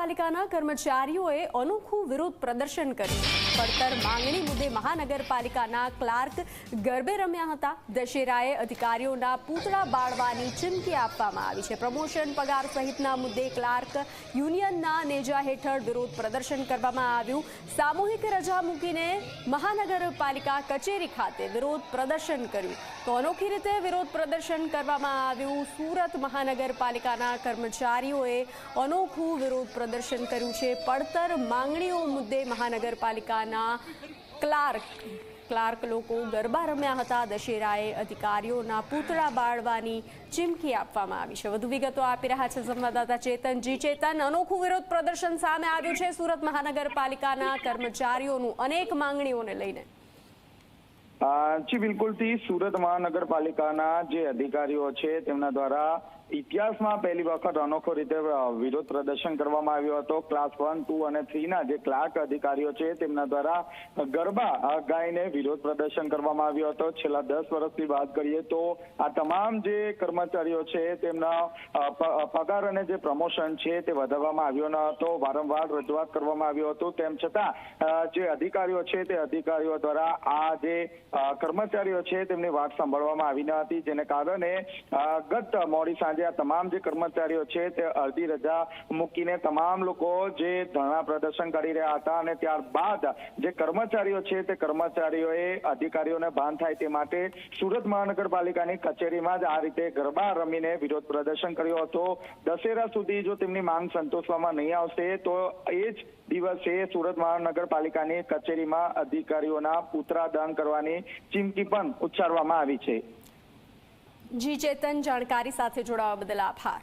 મહાનગરપાલિકાના કર્મચારીઓએ અનોખું વિરોધ પ્રદર્શન કર્યું. પડતર માંગણી મુદ્દે મહાનગરપાલિકાના ક્લાર્ક ગરબે રમ્યા હતા. દશેરાએ અધિકારીઓના પૂતળા બાળવાની ચીમકી આપવામાં આવી છે. પ્રમોશન પગાર સહિતના મુદ્દે ક્લાર્ક યુનિયનના નેજા હેઠળ વિરોધ પ્રદર્શન કરવામાં આવ્યું. સામૂહિક રજા મૂકીને મહાનગરપાલિકા કચેરી ખાતે વિરોધ પ્રદર્શન કર્યું. તો અનોખી રીતે વિરોધ પ્રદર્શન કરવામાં આવ્યું. સુરત મહાનગરપાલિકાના કર્મચારીઓએ અનોખું વિરોધ પ્રદર્શન કર્યું છે. પડતર માંગણીઓ મુદ્દે મહાનગરપાલિકાના ક્લાર્ક ક્લાર્ક લોકો ગરબા રમ્યા હતા. દશેરાએ અધિકારીઓના પૂતળા બાળવાની ચીમકી આપવામાં આવી છે. વધુ વિગતો આપી રહ્યા છે સંવાદદાતા ચેતનજી. ચેતન, અનોખું વિરોધ પ્રદર્શન સામે આવ્યું છે. સુરત મહાનગરપાલિકાના કર્મચારીઓનું અનેક માંગણીઓને લઈને. જી, બિલકુલથી સુરત મહાનગરપાલિકાના જે અધિકારીઓ છે, તેમના દ્વારા ઇતિહાસમાં પહેલી વખત અનોખો રીતે વિરોધ પ્રદર્શન કરવામાં આવ્યો હતો. ક્લાસ વન ટુ અને થ્રીના જે ક્લાર્ક અધિકારીઓ છે, તેમના દ્વારા ગરબા ગાઈને વિરોધ પ્રદર્શન કરવામાં આવ્યો હતો. છેલ્લા દસ વર્ષથી વાત કરીએ તો આ તમામ જે કર્મચારીઓ છે, તેમના પગાર અને જે પ્રમોશન છે, તે વધારવામાં આવ્યો ન હતો. વારંવાર રજૂઆત કરવામાં આવ્યો હતો. તેમ છતાં જે અધિકારીઓ છે, તે અધિકારીઓ દ્વારા આ જે કર્મચારીઓ છે, તેમની વાત સાંભળવામાં આવી ન હતી, જેને કારણે ગત મોડી સાંજે આ તમામ જે કર્મચારીઓ છે, તે અડધી રજા મૂકીને તમામ લોકો જે ધરણા પ્રદર્શન કરી રહ્યા હતા અને ત્યારબાદ જે કર્મચારીઓ છે, તે કર્મચારીઓએ અધિકારીઓને ભાન થાય તે માટે સુરત મહાનગરપાલિકાની કચેરીમાં જ આ રીતે ગરબા રમીને વિરોધ પ્રદર્શન કર્યો હતો. દશેરા સુધી જો તેમની માંગ સંતોષવામાં નહીં આવશે, તો એ જ દિવસે સુરત મહાનગરપાલિકાની કચેરીમાં અધિકારીઓના પુતરા દહન કરવાની ચીમકી પણ ઉચ્ચારવામાં આવી છે. જી ચેતન જાણકારી સાથે જોડાવા બદલ આભાર.